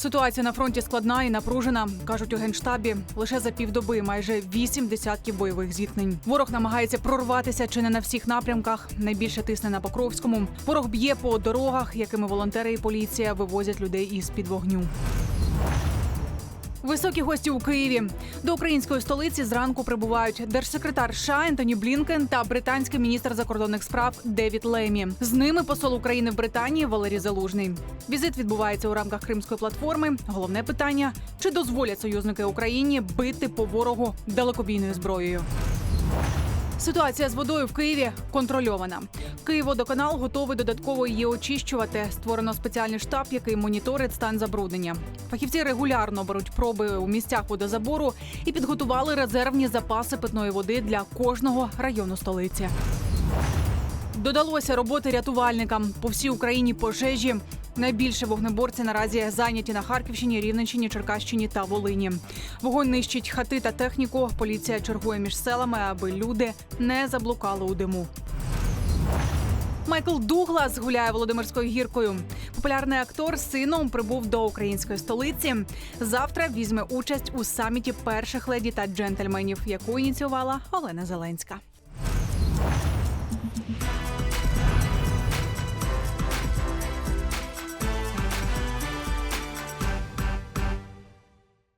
Ситуація на фронті складна і напружена. кажуть у генштабі. Лише за півдоби майже вісім десятків бойових зіткнень. Ворог намагається прорватися чи не на всіх напрямках. Найбільше тисне на Покровському. Ворог б'є по дорогах, якими волонтери і поліція вивозять людей із під вогню. Високі гості у Києві до української столиці зранку прибувають держсекретар США Ентоні Блінкен та британський міністр закордонних справ Девід Лемі. З ними посол України в Британії Валерій Залужний. Візит відбувається у рамках Кримської платформи. Головне питання: чи дозволять союзники Україні бити по ворогу далекобійною зброєю? Ситуація з водою в Києві контрольована. Київводоканал готовий додатково її очищувати. Створено спеціальний штаб, який моніторить стан забруднення. Фахівці регулярно беруть проби у місцях водозабору і підготували резервні запаси питної води для кожного району столиці. Додалося роботи рятувальникам по всій Україні пожежі. Найбільше вогнеборці наразі зайняті на Харківщині, Рівненщині, Черкащині та Волині. Вогонь нищить хати та техніку. Поліція чергує між селами, аби люди не заблукали у диму. Майкл Дуглас гуляє Володимирською гіркою. Популярний актор з сином прибув до української столиці. Завтра візьме участь у саміті перших леді та джентльменів, яку ініціювала Олена Зеленська.